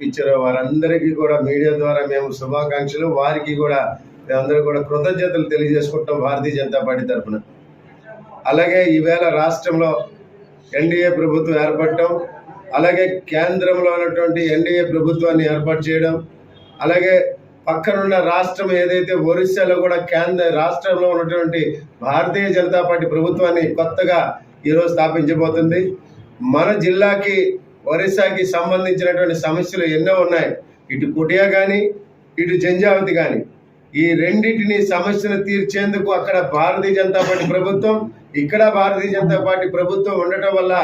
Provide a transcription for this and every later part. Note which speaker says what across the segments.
Speaker 1: ఇచ్చారో వారందరికీ కూడా మీడియా ద్వారా మేము శుభాకాంక్షలు. వారికి కూడా మేమందరూ కూడా కృతజ్ఞతలు తెలియజేసుకుంటాం భారతీయ జనతా పార్టీ తరఫున. అలాగే ఈవేళ రాష్ట్రంలో ఎన్డీఏ ప్రభుత్వం ఏర్పడటం అలాగే కేంద్రంలో ఉన్నటువంటి ఎన్డీఏ ప్రభుత్వాన్ని ఏర్పాటు చేయడం అలాగే పక్కనున్న రాష్ట్రం ఏదైతే ఒరిస్సాలో కూడా కేంద్ర రాష్ట్రంలో ఉన్నటువంటి భారతీయ జనతా పార్టీ ప్రభుత్వాన్ని కొత్తగా ఈరోజు స్థాపించబోతుంది. మన జిల్లాకి ఒరిస్సాకి సంబంధించినటువంటి సమస్యలు ఎన్నో ఉన్నాయి. ఇటు కుటియా కానీ ఇటు జంజావతి కానీ ఈ రెండింటిని సమస్యను తీర్చేందుకు అక్కడ భారతీయ జనతా పార్టీ ప్రభుత్వం ఇక్కడ భారతీయ జనతా పార్టీ ప్రభుత్వం ఉండటం వల్ల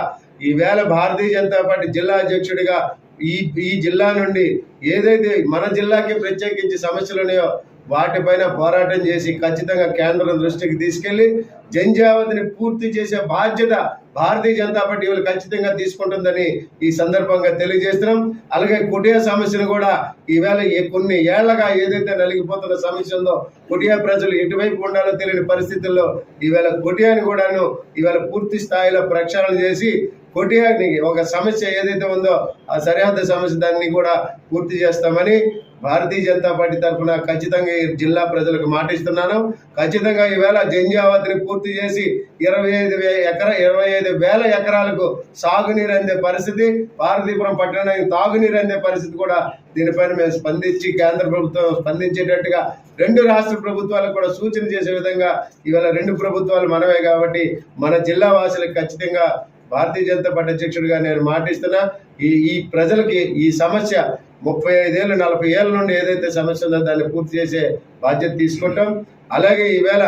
Speaker 1: ఈవేళ భారతీయ జనతా పార్టీ జిల్లా అధ్యక్షుడిగా ఈ ఈ జిల్లా నుండి ఏదైతే మన జిల్లాకి ప్రత్యేకించి సమస్యలు ఉన్నాయో వాటిపైన పోరాటం చేసి ఖచ్చితంగా కేంద్రం దృష్టికి తీసుకెళ్ళి జంజావతిని పూర్తి చేసే బాధ్యత భారతీయ జనతా పార్టీ వీళ్ళు ఖచ్చితంగా తీసుకుంటుందని ఈ సందర్భంగా తెలియజేస్తున్నాం. అలాగే కుటియా సమస్యను కూడా ఈవేళ కొన్ని ఏళ్ళగా ఏదైతే నలిగిపోతున్న సమస్య ఉందో కుటియా ప్రజలు ఎటువైపు ఉండాలో తెలియని పరిస్థితుల్లో ఈవేళ కుటియాని కూడాను ఈవేళ పూర్తి స్థాయిలో ప్రక్షాళన చేసి కొటియాని ఒక సమస్య ఏదైతే ఉందో ఆ సరిహద్దు సమస్య దాన్ని కూడా పూర్తి చేస్తామని భారతీయ జనతా పార్టీ తరఫున ఖచ్చితంగా ఈ జిల్లా ప్రజలకు మాటిస్తున్నాను ఖచ్చితంగా ఈవేళ జంజావతిని పూర్తి చేసి ఇరవై ఐదు ఎకర ఇరవై ఐదు వేల ఎకరాలకు సాగునీరు అందే పరిస్థితి భారతీపురం పట్టణానికి తాగునీరు అందే పరిస్థితి కూడా దీనిపైన మేము స్పందించి కేంద్ర ప్రభుత్వం స్పందించేటట్టుగా రెండు రాష్ట్ర ప్రభుత్వాలకు కూడా సూచన చేసే విధంగా ఇవాళ రెండు ప్రభుత్వాలు మనమే కాబట్టి మన జిల్లా వాసులకు ఖచ్చితంగా భారతీయ జనతా పార్టీ అధ్యక్షుడిగా నేను మాటిస్తున్నా ఈ ఈ ప్రజలకి ఈ సమస్య ముప్పై ఐదేళ్ళు నలభై ఏళ్ళ నుండి ఏదైతే సమస్య ఉందో దాన్ని పూర్తి చేసే బాధ్యత తీసుకుంటాం. అలాగే ఈవేళ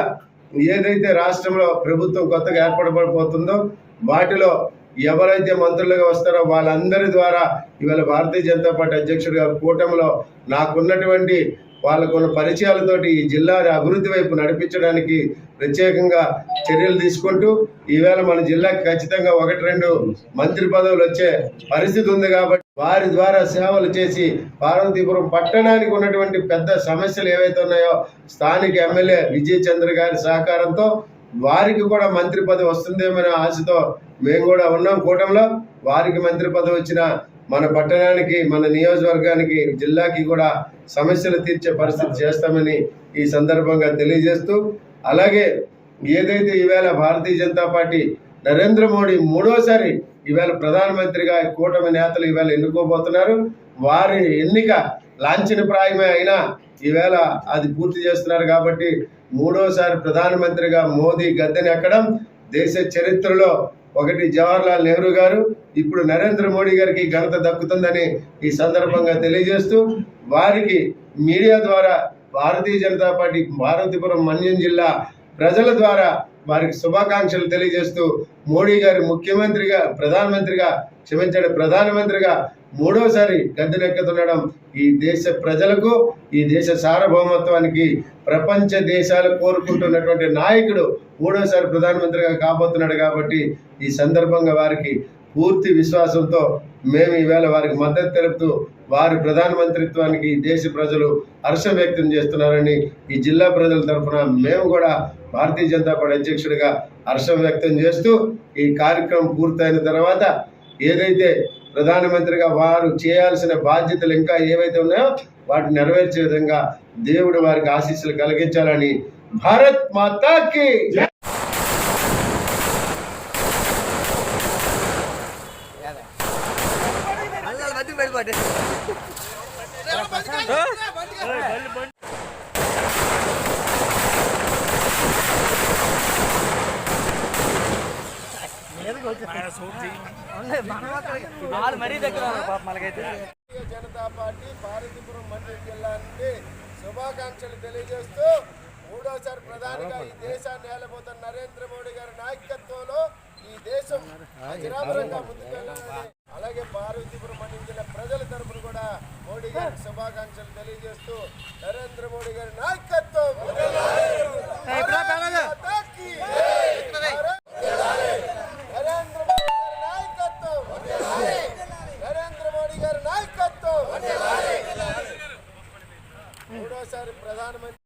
Speaker 1: ఏదైతే రాష్ట్రంలో ప్రభుత్వం కొత్తగా ఏర్పడబడిపోతుందో వాటిలో ఎవరైతే మంత్రులుగా వస్తారో వాళ్ళందరి ద్వారా ఇవాళ భారతీయ జనతా పార్టీ అధ్యక్షుడిగా కూటమిలో నాకున్నటువంటి వాళ్ళకున్న పరిచయాలతోటి ఈ జిల్లాని అభివృద్ధి వైపు నడిపించడానికి ప్రత్యేకంగా చర్యలు తీసుకుంటూ ఈవేళ మన జిల్లాకి ఖచ్చితంగా ఒకటి రెండు మంత్రి పదవులు వచ్చే పరిస్థితి ఉంది కాబట్టి వారి ద్వారా సేవలు చేసి పార్వతీపురం పట్టణానికి ఉన్నటువంటి పెద్ద సమస్యలు ఏవైతే ఉన్నాయో స్థానిక ఎమ్మెల్యే విజయ్ చంద్ర గారి సహకారంతో వారికి కూడా మంత్రి పదవి వస్తుందేమనే ఆశతో మేము కూడా ఉన్నాం కూటంలో వారికి మంత్రి పదవి వచ్చిన మన పట్టణానికి మన నియోజకవర్గానికి జిల్లాకి కూడా సమస్యలు తీర్చే పరిస్థితి చేస్తామని ఈ సందర్భంగా తెలియజేస్తూ అలాగే ఏదైతే ఈవేళ భారతీయ జనతా పార్టీ నరేంద్ర మోడీ మూడోసారి ఈవేళ ప్రధానమంత్రిగా కూటమి నేతలు ఈవేళ ఎన్నుకోబోతున్నారు వారి ఎన్నిక లాంఛనప్రాయమే అయినా ఈవేళ అది పూర్తి చేస్తున్నారు కాబట్టి మూడోసారి ప్రధానమంత్రిగా మోదీ గద్దెని ఎక్కడం దేశ చరిత్రలో ఒకటి జవహర్లాల్ నెహ్రూ గారు ఇప్పుడు నరేంద్ర మోడీ గారికి ఘనత దక్కుతుందని ఈ సందర్భంగా తెలియజేస్తూ వారికి మీడియా ద్వారా భారతీయ జనతా పార్టీ భారతీపురం మన్యం జిల్లా ప్రజల ద్వారా వారికి శుభాకాంక్షలు తెలియజేస్తూ మోడీ గారి ముఖ్యమంత్రిగా ప్రధానమంత్రిగా క్షమించండి ప్రధానమంత్రిగా మూడోసారి గద్దెనెక్కుతుండడం ఈ దేశ ప్రజలకు ఈ దేశ సార్వభౌమత్వానికి ప్రపంచ దేశాలు కోరుకుంటున్నటువంటి నాయకుడు మూడోసారి ప్రధానమంత్రిగా కాబోతున్నాడు కాబట్టి ఈ సందర్భంగా వారికి పూర్తి విశ్వాసంతో మేము ఈవేళ వారికి మద్దతు తెలుపుతూ వారి ప్రధానమంత్రిత్వానికి ఈ దేశ ప్రజలు హర్షం వ్యక్తం చేస్తున్నారని ఈ జిల్లా ప్రజల తరఫున మేము కూడా భారతీయ జనతా పార్టీ అధ్యక్షుడిగా హర్షం వ్యక్తం చేస్తూ ఈ కార్యక్రమం పూర్తయిన తర్వాత ఏదైతే ప్రధానమంత్రిగా వారు చేయాల్సిన బాధ్యతలు ఇంకా ఏవైతే ఉన్నాయో వాటిని నెరవేర్చే విధంగా దేవుడు వారికి ఆశీస్సులు కలిగించాలని భారత్ మాతాకి
Speaker 2: వాళ్ళు మరీ దగ్గర ఉన్నారు పాప మనకైతే.
Speaker 1: భారతీయ జనతా పార్టీ భారతీపురం మండలి జిల్లా నుండి శుభాకాంక్షలు తెలియజేస్తూ మూడోసారి ప్రధానిగా ఈ దేశాన్ని ఏలబోతున్న నరేంద్ర మోడీ గారి నాయకత్వంలో ఈ దేశం అజరామరంగా ముందుకెళ్ళాలని అలాగే పార్వతీపురం మండలి జిల్లా ప్రజల తరపున కూడా మోడీ గారికి శుభాకాంక్షలు తెలియజేస్తూ నరేంద్ర మోడీ గారి నాయకత్వం! మరోసారి ప్రధానమంత్రి